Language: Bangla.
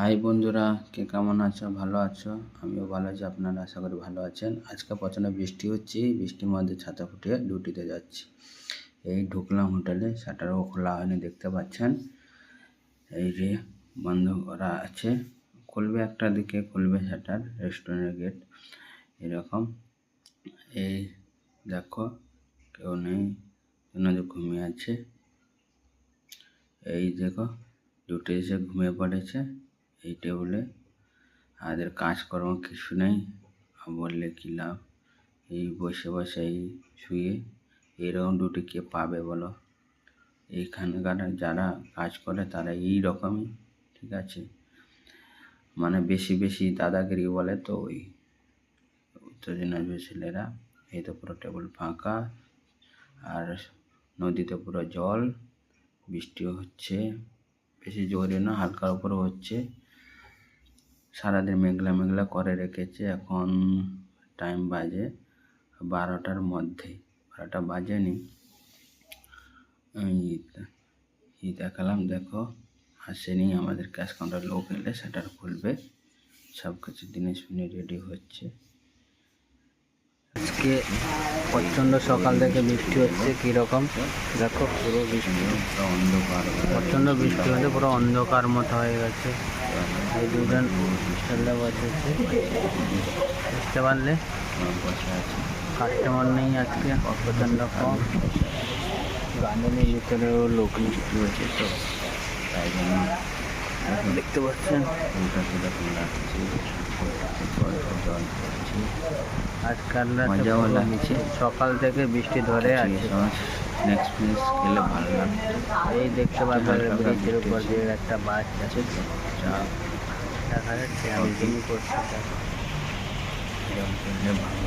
হাই বন্ধুরা, কে কেমন আছো? ভালো আছো? আমিও ভালো আছি, আপনারা আশা করি ভালো আছেন। আজকে প্রচণ্ড বৃষ্টি হচ্ছে, বৃষ্টির মধ্যে ছাতা ফুটিয়ে ডিউটিতে যাচ্ছি। এই ঢুকলাম হোটেলে, শাটারও খোলা হয়নি, দেখতে পাচ্ছেন? এই যে বন্ধ করা আছে, খুলবে একটা দিকে, খুলবে শাটার রেস্টুরেন্টের গেট এরকম। এই দেখো, কেউ নেই ঘুমিয়ে আছে। এই দেখো ডিউটি এসে ঘুমিয়ে পড়েছে। এই টেবিলে আমাদের কাজকর্ম কিছু নেই। বললে, কী লাভ? এই বসে বসে এই শুয়ে এরকম ডিউটি কে পাবে বলো? এইখানকার যারা কাজ করে, তারা এই রকমই ঠিক আছে? মানে বেশি বেশি দাদাগিরি বলে তো ওই উত্তর দিনাজপুর ছেলেরা। এই তো পুরো টেবিল ফাঁকা, আর নদীতে পুরো জল, বৃষ্টিও হচ্ছে, বেশি জোরে না হালকার উপরে হচ্ছে। সারাদিন মেঘলা মেঘলা করে রেখেছে। এখন টাইম বাজে বারোটার মধ্যে। বারোটা বাজেনি। এই দেখালাম দেখো। আসেনি আমাদের ক্যাশ কাউন্টার লোক এলে সেটার খুলবে। সব কিছু জিনিস রেডি হচ্ছে। আজকে প্রচণ্ড সকাল থেকে বৃষ্টি হচ্ছে কীরকম? দেখো পুরো বৃষ্টি। অন্ধকার। প্রচণ্ড বৃষ্টি হচ্ছে পুরো অন্ধকার মতো হয়ে গেছে। এই দুজন ছেলে বসেছে বুঝতে পারলে কাস্টমার নেই আজকে প্রচণ্ড কম। গার্ডেনের ভিতরেও লোক হচ্ছে তো তাই জন্য দেখতে পাচ্ছেন। আজকাল সকাল থেকে বৃষ্টি ধরে আছে। নেক্সট মিনিস খেলে ভালো লাগে এই দেখতে পাবেন হালকা ব্রিজের উপর দিয়ে একটা বাস আছে তো চা। দেখা যাচ্ছে আমি জুম করছি। এরকম করলে ভালো